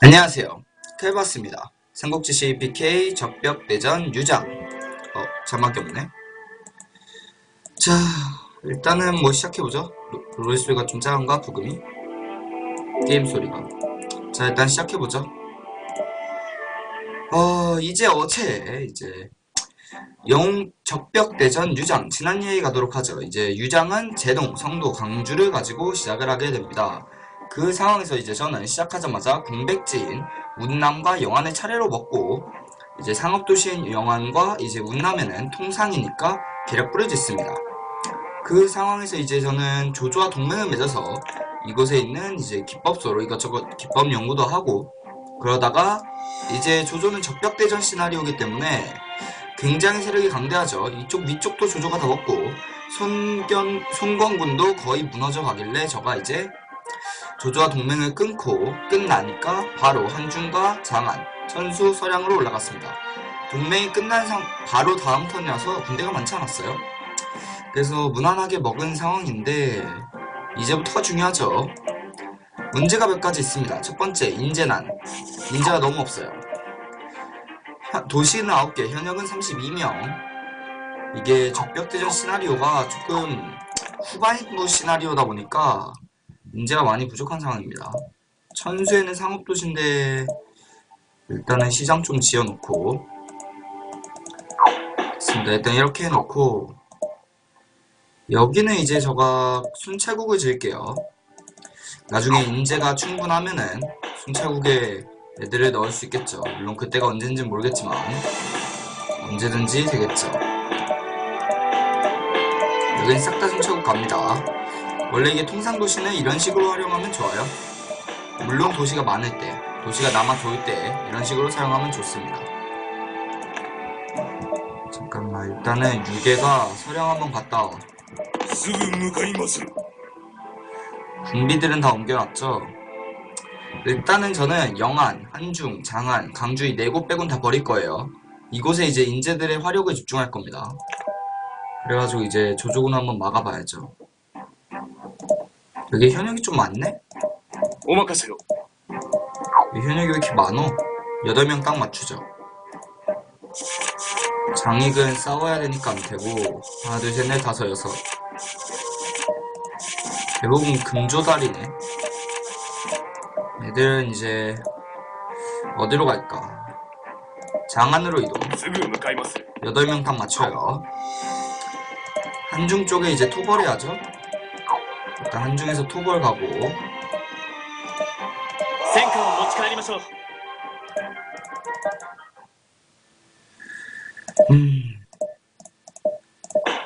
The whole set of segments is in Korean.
안녕하세요. 칼바스입니다. 삼국지 CPK 적벽대전 유장. 어, 자막이 없네. 자, 일단은 뭐 시작해보죠. 로- 롤 소리가 좀 작은가, 부금이? 게임 소리가. 자, 일단 시작해보죠. 어, 이제 어제, 이제, 영웅 적벽대전 유장. 지난 얘기 가도록 하죠. 이제 유장은 제동, 성도, 강주를 가지고 시작을 하게 됩니다. 그 상황에서 이제 저는 시작하자마자 궁백지인 운남과 영안을 차례로 먹고 이제 상업도시인 영안과 이제 운남에는 통상이니까 계략불을 짓습니다. 그 상황에서 이제 저는 조조와 동맹을 맺어서 이곳에 있는 이제 기법소로 이것저것 기법 연구도 하고 그러다가 이제 조조는 적벽대전 시나리오이기 때문에 굉장히 세력이 강대하죠. 이쪽 위쪽도 조조가 다 먹고 손견 손권군도 거의 무너져 가길래 저가 이제 조조와 동맹을 끊고 끝나니까 바로 한중과 장안, 천수, 서량으로 올라갔습니다. 동맹이 끝난 상 바로 다음 턴이라서 군대가 많지 않았어요. 그래서 무난하게 먹은 상황인데 이제부터가 중요하죠. 문제가 몇 가지 있습니다. 첫 번째, 인재난. 인재가 너무 없어요. 현- 도시는 9개, 현역은 32명. 이게 적벽대전 시나리오가 조금 후반부 시나리오다 보니까 인재가 많이 부족한 상황입니다. 천수에는 상업도시인데 일단은 시장 좀 지어놓고 됐습니다. 일단 이렇게 해놓고 여기는 이제 저가 순찰국을 지을게요. 나중에 인재가 충분하면은 순찰국에 애들을 넣을 수 있겠죠. 물론 그때가 언제인지는 모르겠지만 언제든지 되겠죠. 여긴 싹 다 순찰국 갑니다. 원래 이게 통상도시는 이런 식으로 활용하면 좋아요. 물론 도시가 많을 때, 도시가 남아 돌 때 이런 식으로 사용하면 좋습니다. 잠깐만 일단은 유괴가 서령 한번 갔다 온. 군비들은 다 옮겨놨죠. 일단은 저는 영안, 한중, 장안, 강주의 네 곳 빼곤 다 버릴 거예요. 이곳에 이제 인재들의 화력을 집중할 겁니다. 그래가지고 이제 조조군 한번 막아봐야죠. 여기 현역이 좀 많네? 오마카세요. 현역이 왜 이렇게 많어? 8명 딱 맞추죠. 장익은 싸워야 되니까 안 되고 하나 둘 셋 넷 다섯 여섯 대부분 금조다리네 애들은 이제 어디로 갈까 장안으로 이동 여덟 명딱 맞춰요 한중 쪽에 이제 토벌해야죠 일단 한중에서 투볼 가고. 음.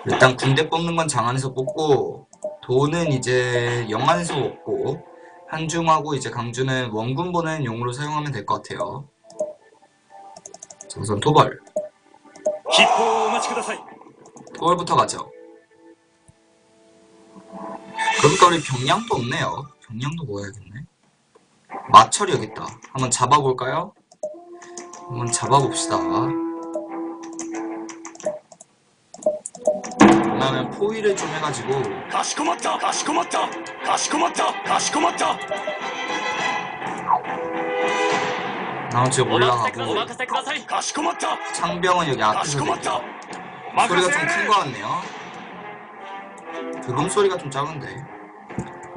일단 군대 뽑는 건 장안에서 뽑고 돈은 이제 영안에서 뽑고 한중하고 이제 강주는 원군 보낸 용으로 사용하면 될 것 같아요. 우선 토벌 토벌부터 가죠. 거는 경량도 없네요. 경량도 먹어야겠네. 마철이 여기 있다. 한번 잡아볼까요? 한번 잡아봅시다. 그다음에 포위를 좀 해가지고. 가시코마타, 가시코마타, 가시코마타, 가시코마타. 나무 지금 올라가고. 창병은 여기 앞에서. 소리가 좀 큰 것 같네요. 그금 소리가 좀 작은데.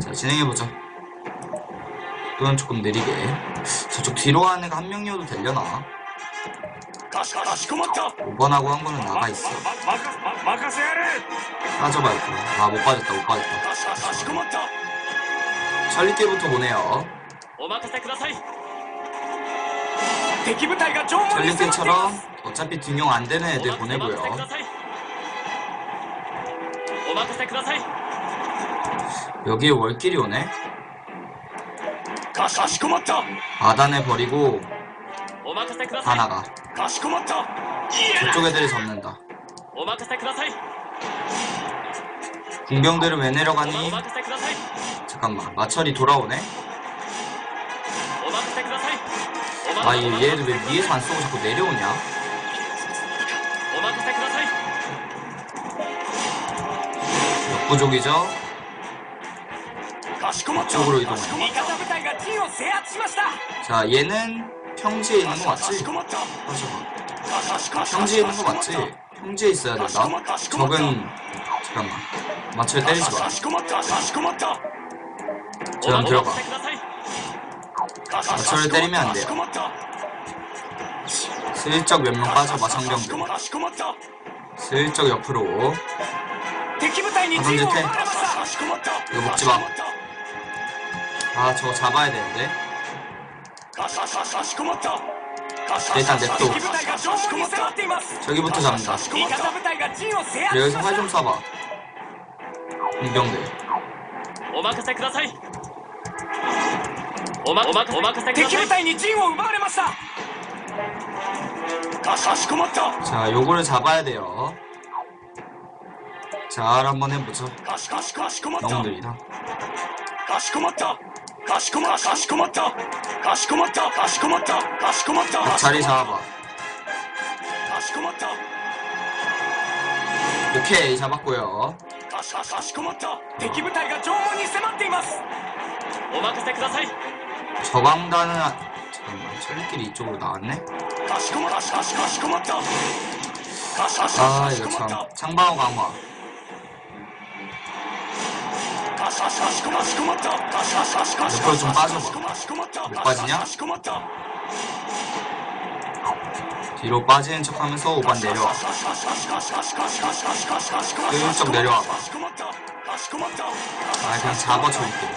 자 진행해보자 이건 조금 느리게. 저쪽 뒤로 가는 거 한 명이어도 되려나? 5번하고 한 번은 나가있어. 빠져봐야 돼. 아못 빠졌다 못 빠졌다. 전리띠부터 보내요. 전리띠처럼 어차피 등용 안되는 애들 보내고요. 여기에 월길이 오네. 아단에 버리고 다 나가. 저쪽 애들이 잡는다. 궁병대를 왜 내려가니? 잠깐만 마철이 돌아오네? 아 얘들 왜 위에서 안 쓰고 자꾸 내려오냐? 역부족이죠? 쪽으로 이동합니다. 자, 얘는 평지에 있는 거 맞지? 맞아. 평지에 있는 거 맞지? 평지에 있어야 된다. 적은 잠깐만. 마취를 때리지 마. 저랑 들어가. 마취를 때리면 안 돼요. 슬쩍 몇 명 빠져 마성경들. 슬쩍 옆으로. 방금 전태 이거 먹지 마. 아 저거 잡아야 되는데? 일단 냅둬 저기부터 잡는다 여기서 활 좀 쏴봐 이병들 자 요거를 잡아야 돼요 자 한번 해보죠 영웅들이랑 かしこまった 너무 느리다. かしこまったかしこまかしこまったかしこまったかしこまったかしこまった 자리 잡아봐. かしこまった 오케이, 잡았고요. かしかしかしこまった敵部隊が縄文に迫っていますお任せください 저광단은 아- 잠깐만, 철길이 이쪽으로 나왔네. かしこまかしかしかしこまったかしかし 아, かし 이거 こまっ 참. た 창방어 강화. 옆으로 좀 빠져봐 왜 빠지냐? 뒤로 빠지는 척 하면서 오반 내려와. 슬쩍 내려와봐. 아 그냥 잡아줘볼게.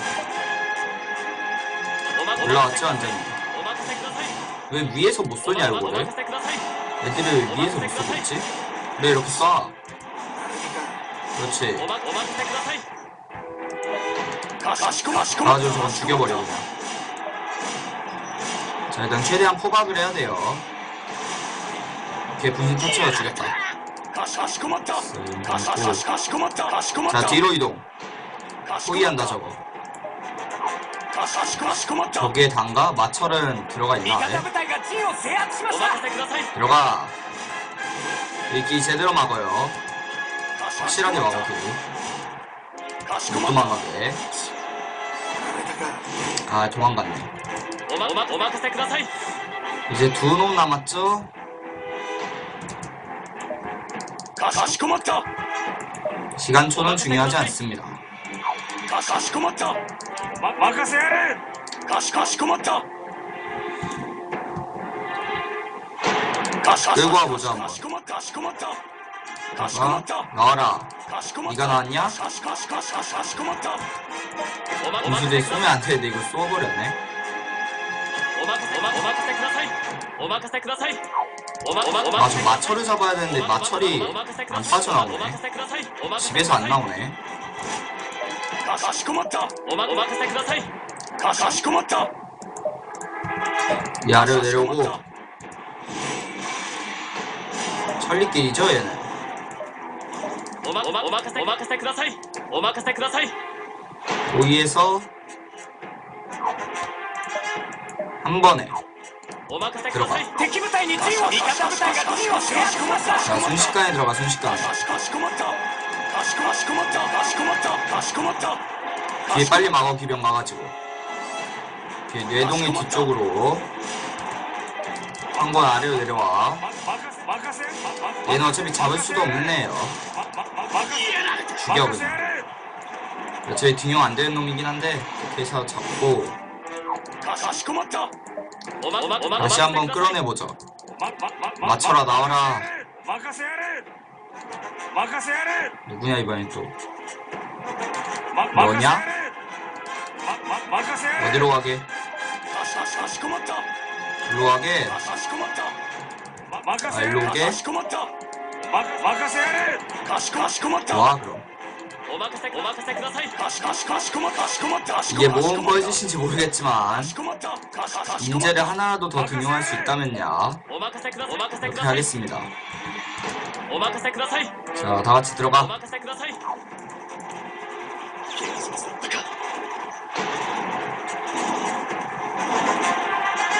올라왔죠 완전히? 왜 위에서 못 쏘냐 이거를 애들을 위에서 못 쏘겠지? 왜 이렇게 쏴? 그렇지. 아주 저거 죽여버려 그냥 자 일단 최대한 포박을 해야 돼요. 이렇게 분신 터치가 죽였다. 자 뒤로 이동. 포기한다 저거. 저기에 단가? 마철은 들어가 있나? 네? 들어가. 이기 제대로 막어요. 확실하게 막아두고 못 도망가게. 아 도망갔네 이제 두 놈 남았죠? 시간초는 중요하지 않습니다. 끌고 와보자 한번. 어? 나와라. 네가 나왔냐? 공수대 쏘면 안 되는데 이거 쏘아버렸네. 아 저 마철을 잡아야 되는데 마철이 안 빠져나오네. 집에서 안 나오네. 야를 내려오고 천리길이죠 얘는? 오마 오마 오마카세 오마카세 쿠다사이 오마카세 쿠다사이 여기에서 한 번에 들어가. 자 순식간에 들어가 순식간 뒤에 빨리 막아 기병 막아지고 뒤에 뇌동의 뒤쪽으로 한 번 아래로 내려와 얘는 어차피 잡을 수도 없네요 죽여버려 어차피 등용 안 되는 놈이긴 한데 이렇게 해서 잡고 다시 한번 끌어내보자 맞춰라 나와라 누구냐 이번엔 또 뭐냐? 어디로 가게? 일로 가게? 아 일로 오게? 뭐 와 그럼 이게 뭔 버짓인지 모르겠지만 인재를 하나라도 더 등용할 수 있다면야 이렇게 하겠습니다. 자 다같이 들어가.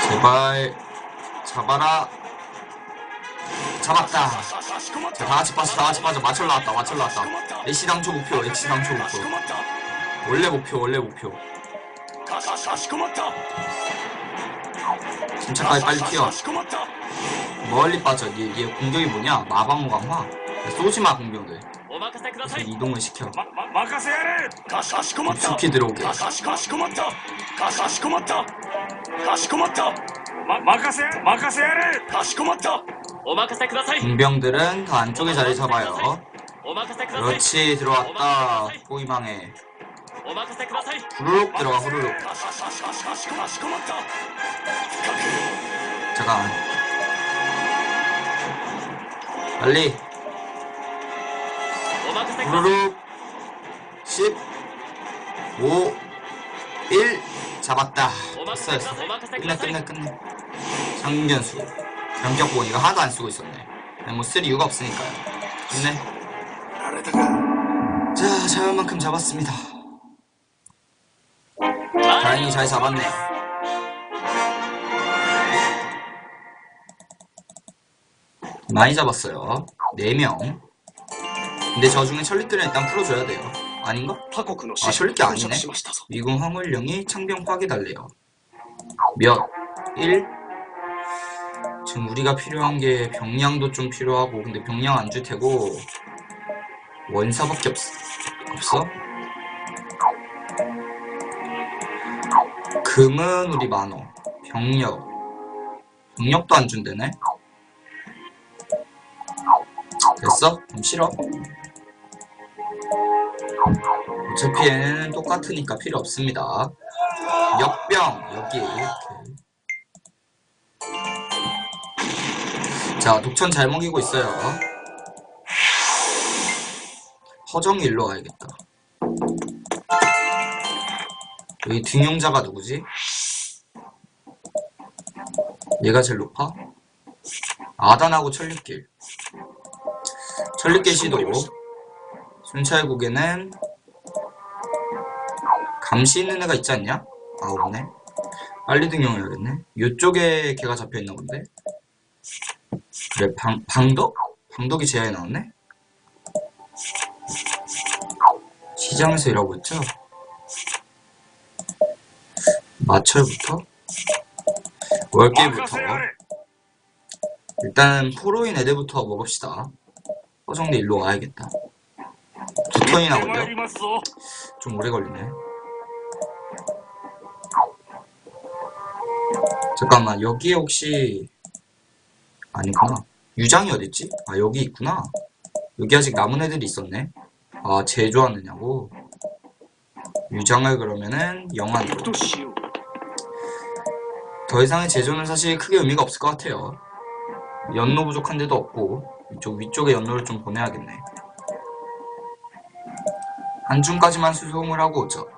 제발 잡아라. 잡았다. 자, 다같이 빠져 다같이 빠져. 마철 나왔다 맞춰 나왔다. 애시 당초 목표 애시 당초 목표. 원래 목표 원래 목표. 김차까지 빨리 뛰어. 멀리 빠져. 얘, 얘 공격이 뭐냐? 마방어 강화 쏘지마 공격을. 이동을 시켜. 익숙히 들어오게. 마카세 마카세 야레 가시코마타 공병들은 더 안쪽에 자리 잡아요. 그렇지 들어왔다 꼬이망에 후루룩 들어가 후루룩 잠깐 빨리 후루룩 10 5 1 잡았다 됐어 됐어 끝내 끝내 끝내 장견수 병격 보니까 하나도 안 쓰고 있었네. 뭐쓸 이유가 없으니까요. 있네. 자, 자연만큼 잡았습니다. 다행히 잘 잡았네. 많이 잡았어요. 4명. 근데 저 중에 철리들은 일단 풀어줘야 돼요. 아닌가? 아, 천리끼 아니네. 미군 황홀령이 창병 꽉이 달래요. 몇? 1? 지금 우리가 필요한 게 병량도 좀 필요하고 근데 병량 안 줄 테고 원사밖에 없, 없어? 금은 우리 만원 병력 병력도 안 준대네 됐어? 그럼 싫어 어차피 얘는 똑같으니까 필요 없습니다. 역병 여기 이렇게. 자 독천 잘 먹이고 있어요. 허정이 일로 와야겠다. 여기 등용자가 누구지? 얘가 제일 높아? 아단하고 천리길. 천리길 시도 순찰국에는 감시 있는 애가 있지 않냐? 아 없네 빨리 등용해야겠네 요쪽에 걔가 잡혀있나 본데 그래 방, 방독? 방독이 제안에 나왔네? 시장에서 일하고 있죠? 마철부터? 월계부터 일단 포로인 애들부터 먹읍시다 허성대 일로 와야겠다 두 턴이나 걸려? 좀 오래 걸리네 잠깐만 여기에 혹시 아니구나 유장이 어딨지? 아 여기 있구나. 여기 아직 남은 애들이 있었네. 아 제조하느냐고? 유장을 그러면은 영안으로 더 이상의 제조는 사실 크게 의미가 없을 것 같아요. 연로 부족한 데도 없고 이쪽 위쪽에 연로를 좀 보내야겠네. 안중까지만 수송을 하고 오죠.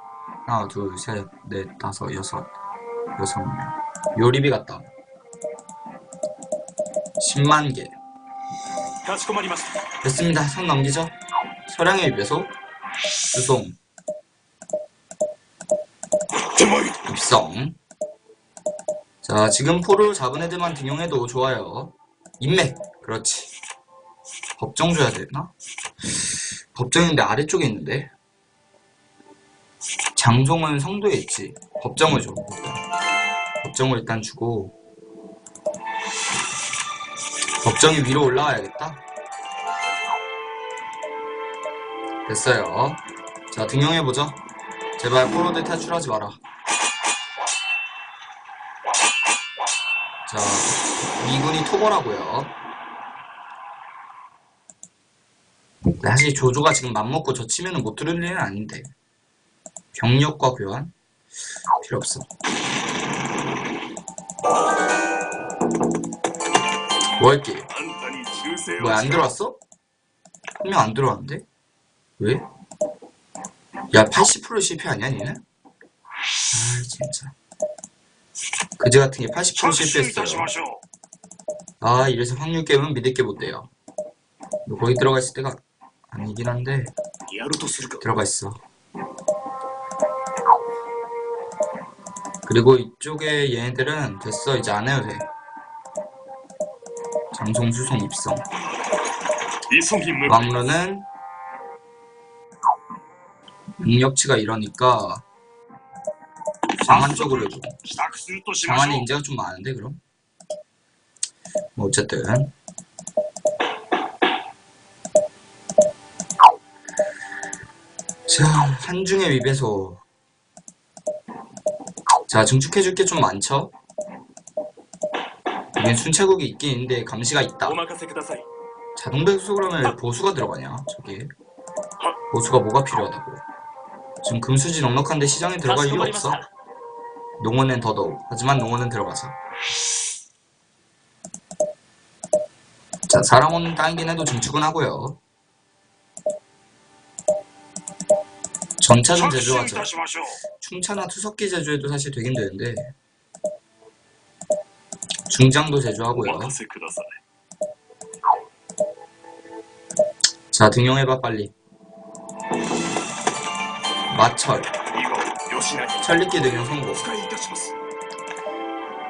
하나 둘셋넷 다섯 여섯 여섯 명. 요리비 갔다. 10만 개. 됐습니다. 선 넘기죠. 소량의 위배소 수송. 입성. 자 지금 포를 잡은 애들만 등용해도 좋아요. 인맥. 그렇지. 법정 줘야 되나? 법정인데 아래쪽에 있는데. 장종은 성도에 있지. 법정을 줘. 법정을 일단 주고. 법정이 위로 올라와야겠다. 됐어요. 자, 등용해보죠. 제발 포로들 탈출하지 마라. 자, 미군이 토벌하고요. 사실 조조가 지금 맘먹고 젖히면 못 들을 일은 아닌데. 병력과 교환? 필요 없어. 뭐 할게? 뭐야 안 들어왔어? 한 명 안 들어왔는데? 왜? 야 80% 실패 아니야 얘는? 아 진짜 그제 같은 게 80% 실패했어요 아 이래서 확률 게임은 믿을 게 못 돼요 뭐 거기 들어가 있을 때가 아니긴 한데 들어가 있어 그리고 이쪽에 얘네들은 됐어 이제 안 해도 돼 방송 수송 입성. 왕로는 능력치가 이러니까 장안 쪽으로 해줘. 장안에 인재가 좀 많은데 그럼? 뭐 어쨌든. 자 한중의 위배소 자 증축해줄 게 좀 많죠? 이게 순찰국이 있긴 있는데 감시가 있다. 자동 배수로 하면 보수가 들어가냐 저게? 보수가 뭐가 필요하다고? 지금 금수지 넉넉한데 시장에 들어갈 이유 없어? 농원엔 더더욱. 하지만 농원은 들어가서 자 사람은 땅이긴 해도 증축은 하고요. 전차는 제조하죠 충차나 투석기 제조해도 사실 되긴 되는데. 중장도 제조하고요. 자, 등용해봐 빨리. 마철. 철리끼 등용 성공.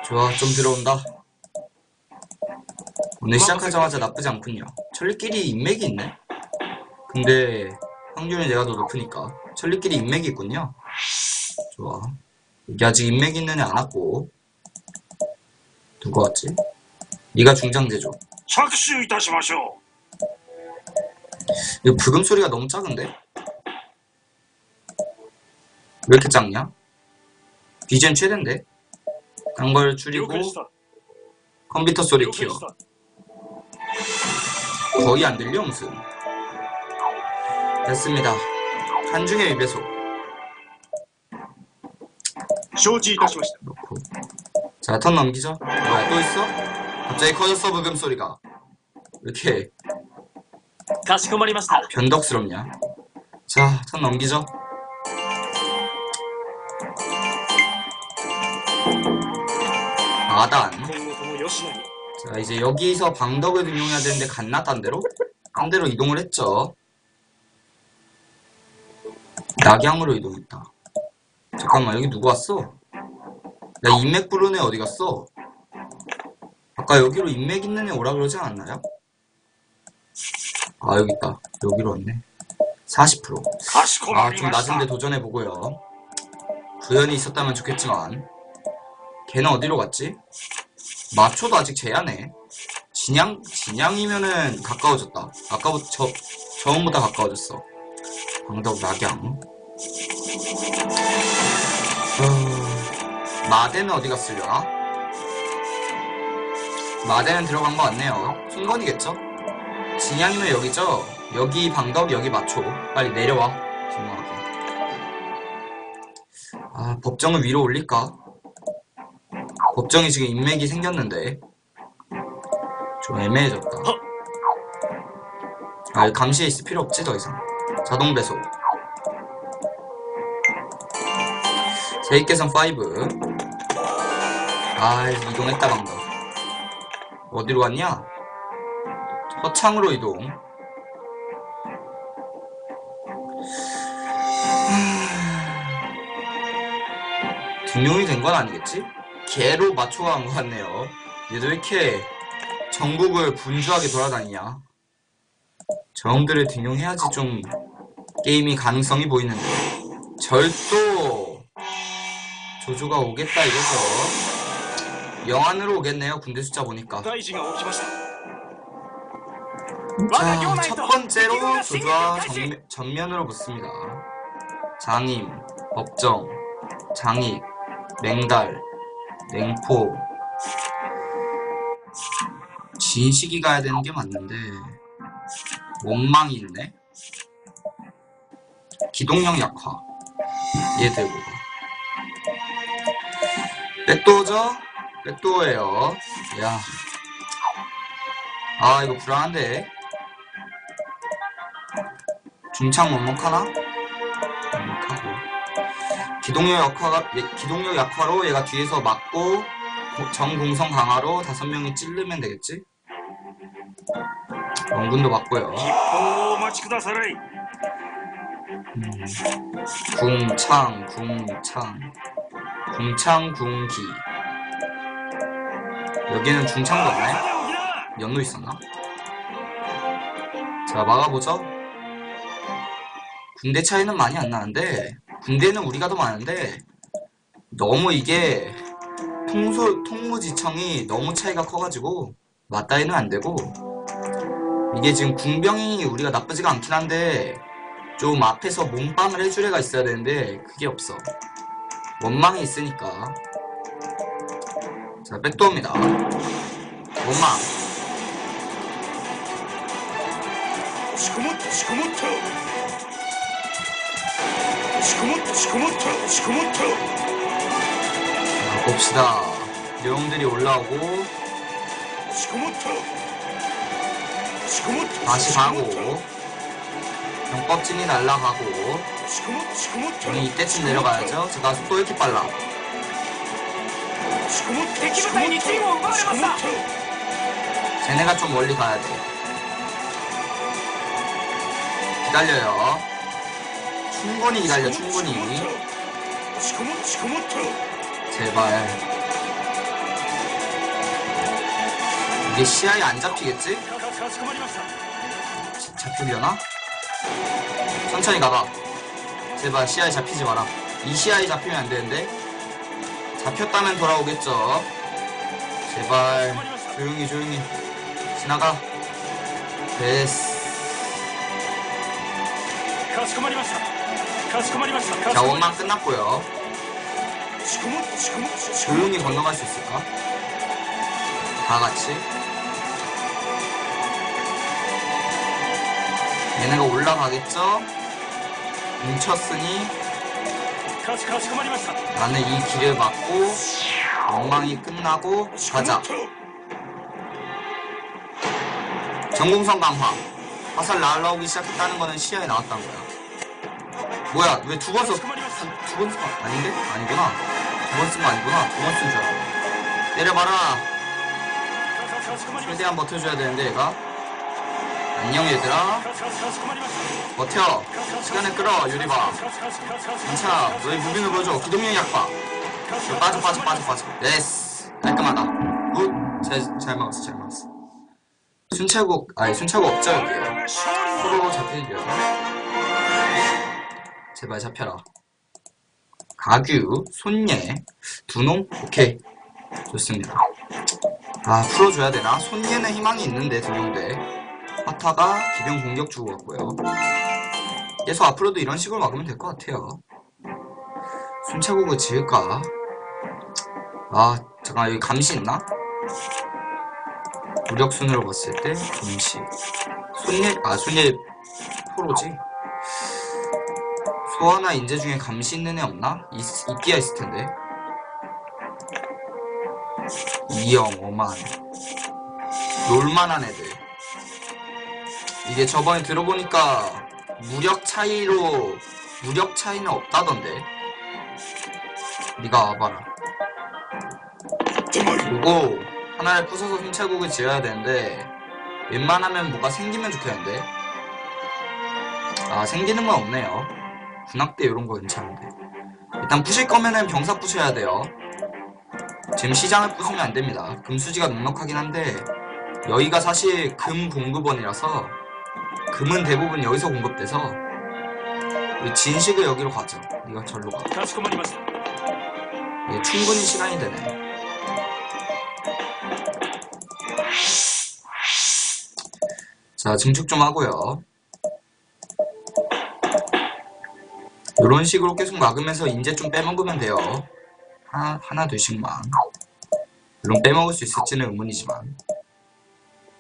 좋아, 좀 들어온다. 오늘 시작하자마자 나쁘지 않군요. 철리끼리 인맥이 있네? 근데 확률이 내가 더 높으니까. 철리끼리 인맥이 있군요. 좋아. 여기 아직 인맥 있는 애 안 왔고. 누가 왔지? 네가 중장제조 着手いたしましょ 이거 브금 소리가 너무 작은데? 왜 이렇게 작냐? BGM 최대인데? 딴 걸 う了 줄이고 解した 컴퓨터 소리 了解 키워 した 거의 안 들려 무슨 됐습니다 한중의 위배소 承知いたしました 놓고 자, 턴 넘기죠. 뭐야, 또 있어? 갑자기 커졌어, 부금 소리가. 이렇게. 변덕스럽냐. 자, 턴 넘기죠. 아단. 자, 이제 여기서 방덕을 등용해야 되는데 갓나 딴대로? 딴대로 이동을 했죠. 낙양으로 이동했다. 잠깐만, 여기 누구 왔어? 야 인맥 부른 애 어디 갔어? 아까 여기로 인맥 있는 애 오라 그러지 않았나요? 아 여기 있다 여기로 왔네 40%아 좀 낮은데 도전해보고요 구현이 있었다면 좋겠지만 걔는 어디로 갔지? 마초도 아직 제한해 진양? 진양이면은 가까워졌다 아까부터 저, 저음보다 가까워졌어 방덕 낙양 마대는 어디 갔으려나? 마대는 들어간 거 같네요. 순건이겠죠? 진양이면 여기죠? 여기 방덕 여기 마초. 빨리 내려와. 진정하게. 아 법정을 위로 올릴까? 법정이 지금 인맥이 생겼는데. 좀 애매해졌다. 아 여기 감시에 있을 필요 없지 더 이상. 자동 배속 세입계선 5 아 이동했다 방금 어디로 갔냐? 서창으로 이동 등용이 된 건 아니겠지? 개로 맞춰간 것 같네요. 얘도 왜 이렇게 전국을 분주하게 돌아다니냐? 저놈들을 등용해야지 좀 게임이 가능성이 보이는데 절도 조조가 오겠다 이거죠. 영안으로 오겠네요. 군대 숫자 보니까. 大事が起きました 자, 첫 번째로 조조와 정면, 전면으로 붙습니다. 장임, 법정, 장익, 맹달, 냉포. 진식이 가야 되는 게 맞는데 원망이 있네. 기동력 약화. 얘 들고 가. 백도어죠? 네, 백도어예요. 야. 아, 이거 불안한데. 중창 먹먹하나? 못먹하고. 기동력 약화가, 예, 기동력 약화로 얘가 뒤에서 막고, 정공성 강화로 다섯 명이 찔르면 되겠지? 원군도 맞고요. 음. 궁창, 궁창. 궁창, 궁기. 여기는 중창도 없네. 연루 있었나? 자 막아보죠. 군대 차이는 많이 안 나는데 군대는 우리가 더 많은데 너무 이게 통소, 통무지청이 너무 차이가 커가지고 맞다이는 안되고 이게 지금 군병이 우리가 나쁘지가 않긴 한데 좀 앞에서 몸빵을 해줄 애가 있어야 되는데 그게 없어. 원망이 있으니까. 자 백도입니다. 엄마. 자 봅시다. 내용들이 올라오고. 다시 가고. 병껍질이 날라가고. 저는 이때쯤 내려가야죠. 제가 속도 이렇게 빨라? 敵部隊に陣を奪われましたしこもった 쟤네가 좀 멀리 가야 돼 기다려요 충분히 기다려 충분히 しこもったしこもった 제발 이게 시야에 안 잡히겠지? かかしこまりました 잡히려나? 천천히 가봐 제발 시야에 잡히지 마라 이 시야에 잡히면 안 되는데 잡혔다면 돌아오겠죠. 제발 조용히 조용히. 지나가. 됐어. 자 원망 끝났고요. 조용히 건너갈 수 있을까? 다같이. 얘네가 올라가겠죠? 뭉쳤으니. 나는 이 길을 막고 엉망이 끝나고 가자. 전공성 강화. 화살 날라오기 시작했다는 거는 시야에 나왔다는 거야. 뭐야 왜 두 번 써? 두번 쓴거 아닌데? 아니구나. 두 번 쓴 거 아니구나. 두 번 쓴 줄 알아 내려봐라. 최대한 버텨줘야 되는데 얘가. 안녕 얘들아. 버텨. 시간을 끌어 유리바. 괜찮아. 너의 무빙을 보여줘. 기동력 약화 빠져 빠져 빠져 빠져. 예스. 깔끔하다. 굿잘 막았어 잘 막았어. 순차곡 아니 순차곡 없죠 여기요 프로 잡히죠 제발 잡혀라. 가규 손예 두농? 오케이. 좋습니다. 아 풀어줘야 되나? 손예는 희망이 있는데 두용대. 화타가 기병 공격 주고 갔고요. 계속 앞으로도 이런 식으로 막으면 될 것 같아요. 순찰국을 지을까? 아 잠깐 여기 감시 있나? 무력 순으로 봤을 때 감시. 손예 아 손예 포로지? 소화나 인재 중에 감시 있는 애 없나? 있, 있기야 있을 텐데. 이영 오만. 놀만한 애들 이게 저번에 들어보니까 무력 차이로 무력 차이는 없다던데? 네가 와봐라. 그리고 하나를 부숴서 흰차국을 지어야 되는데 웬만하면 뭐가 생기면 좋겠는데? 아 생기는 건 없네요. 군악대 이런 거 괜찮은데. 일단 부실 거면은 병사 부셔야 돼요. 지금 시장을 부수면 안 됩니다. 금수지가 넉넉하긴 한데 여기가 사실 금 공급원이라서 금은 대부분 여기서 공급돼서 진식을 여기로 가죠. 이거 절로 가. 이게 충분히 시간이 되네. 자 증축 좀 하고요. 이런 식으로 계속 막으면서 인제 좀 빼먹으면 돼요. 하나, 하나 둘씩만. 물론 빼먹을 수 있을지는 의문이지만.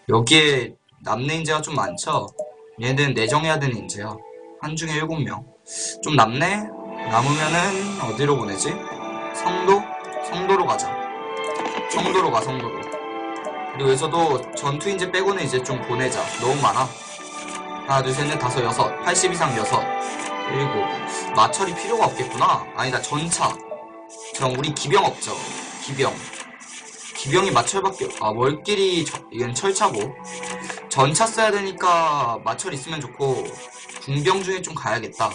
여기에 남는 인재가 좀 많죠? 얘네들은 내정해야 되는 인재야. 한 중에 일곱 명. 좀 남네? 남으면은 어디로 보내지? 성도? 성도로 가자. 성도로 가, 성도로. 그리고 여기서도 전투 인재 빼고는 이제 좀 보내자. 너무 많아. 하나, 둘, 셋, 넷, 다섯, 여섯. 80 이상 여섯. 일곱. 마철이 필요가 없겠구나. 아니다, 전차. 그럼 우리 기병 없죠. 기병. 기병이 마철밖에, 없- 아, 저- 이건 철차고. 전차 써야 되니까 마철 있으면 좋고, 궁병 중에 좀 가야겠다.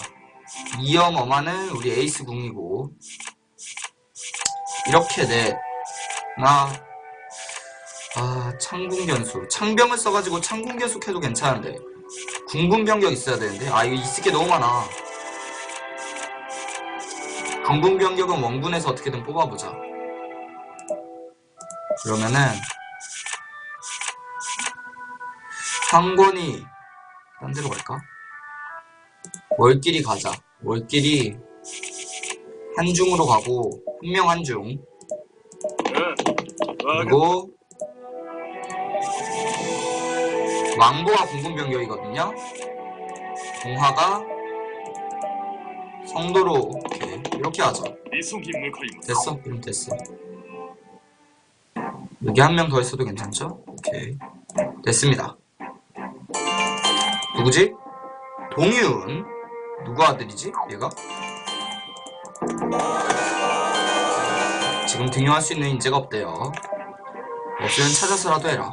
이영 어마는 우리 에이스 궁이고, 이렇게 넷. 나, 아, 창궁견수. 창병을 써가지고 창궁견수 해도 괜찮은데. 궁금병력 있어야 되는데. 아, 이거 있을 게 너무 많아. 군분 병력은 원군에서 어떻게든 뽑아보자. 그러면은 상권이 딴 데로 갈까? 월끼리 가자. 월끼리 한중으로 가고 흥명 한중. 그리고 왕보가 궁금병격이거든요. 동화가 성도로 이렇게 이렇게 하자. 됐어? 그럼 됐어. 여기 한 명 더 있어도 괜찮죠? 오케이. 됐습니다. 누구지? 동윤. 누구 아들이지? 얘가? 지금 등용할 수 있는 인재가 없대요. 없으면 찾아서라도 해라.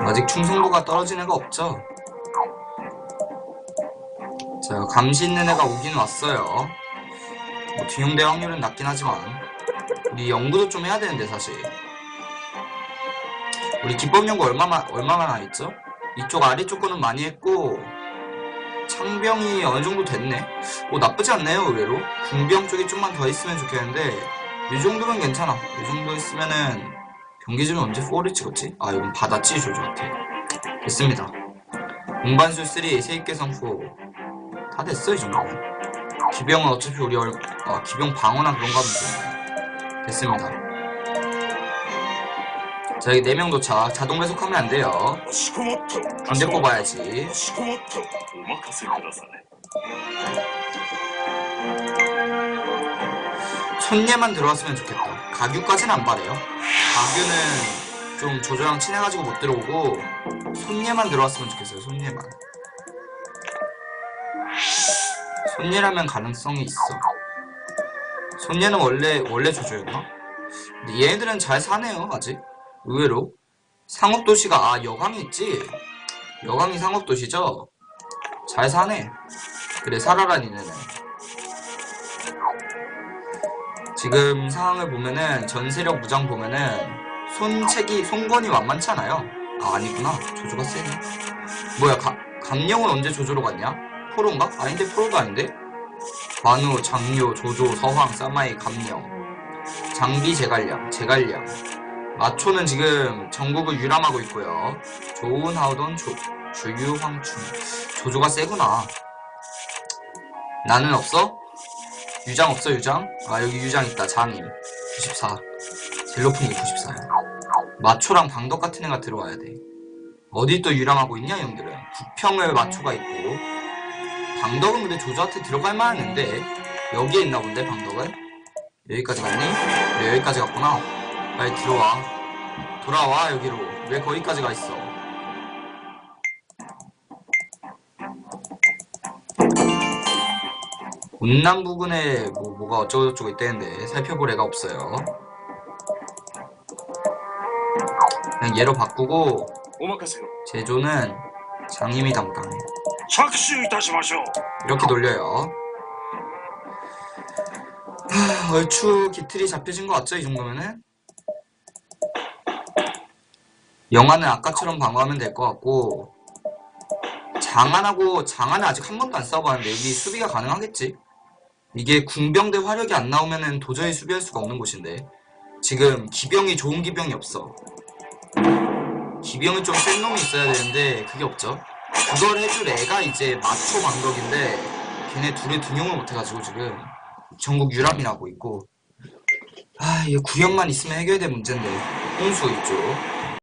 아직 충성도가 떨어진 애가 없죠? 자, 감시 있는 애가 오긴 왔어요. 뭐 등용될 확률은 낮긴 하지만 우리 연구도 좀 해야 되는데 사실 우리 기법 연구 얼마만 얼마나 있죠? 이쪽 아래쪽 거는 많이 했고 창병이 어느 정도 됐네. 뭐 나쁘지 않네요 의외로. 군병 쪽이 좀만 더 있으면 좋겠는데 이 정도면 괜찮아. 이 정도 있으면은 경기지는 언제 4를 찍었지? 아 이건 받았지 조조한테. 됐습니다. 운반수 3 세입계성 4다 됐어 이 정도면. 기병은 어차피 우리 얼, 아, 기병 방어나 그런 거 하면 돼. 됐습니다. 저희 4명 도착. 자동 배속하면 안 돼요. 언제 뽑아야지. 손예만 들어왔으면 좋겠다. 가규까지는 안 바래요. 가규는 좀 조조랑 친해가지고 못 들어오고 손예만 들어왔으면 좋겠어요 손예만. 손예라면 가능성이 있어. 손예는 원래 원래 조조였나? 근데 얘들은 잘 사네요 아직. 의외로. 상업도시가, 아, 여강이 있지? 여강이 상업도시죠? 잘 사네. 그래, 살아라, 니네는. 지금 상황을 보면은 전세력 무장 보면은 손책이 손건이 만만치 않아요. 아 아니구나 조조가 세네. 뭐야 가, 감령은 언제 조조로 갔냐? 포로인가? 아닌데 포로도 아닌데? 관우, 장료, 조조, 서황, 사마이, 감령 장비 제갈량, 제갈량 마초는 지금 전국을 유람하고 있고요. 좋은 하우던 조, 주유 황충 조조가 세구나. 나는 없어? 유장 없어 유장? 아 여기 유장 있다 장임 94 제일 높은 게 94야 마초랑 방덕 같은 애가 들어와야 돼 어디 또 유람하고 있냐 형들은 부평을 마초가 있고 방덕은 근데 조조한테 들어갈 만했는데 여기에 있나 본데 방덕은 여기까지 갔니? 여기까지 갔구나 빨리 들어와. 돌아와 여기로. 왜 거기까지 가 있어? 운남 부근에 뭐, 뭐가 어쩌고저쩌고 있다는데 살펴볼 애가 없어요. 그냥 얘로 바꾸고 제조는 장님이 담당해. 이렇게 돌려요. 하, 얼추 기틀이 잡혀진 것 같죠 이 정도면은? 영화는 아까처럼 방어하면 될 것 같고 장안하고 장안은 아직 한 번도 안 싸워봤는데 여기 수비가 가능하겠지? 이게 궁병대 화력이 안 나오면은 도저히 수비할 수가 없는 곳인데. 지금 기병이 좋은 기병이 없어. 기병은 좀센 놈이 있어야 되는데 그게 없죠. 그걸 해줄 애가 이제 마초 방덕인데 걔네 둘이 등용을 못해가지고 지금 전국 유람이 나고 있고. 아 이게 구현만 있으면 해결될 문제인데. 홍수 있죠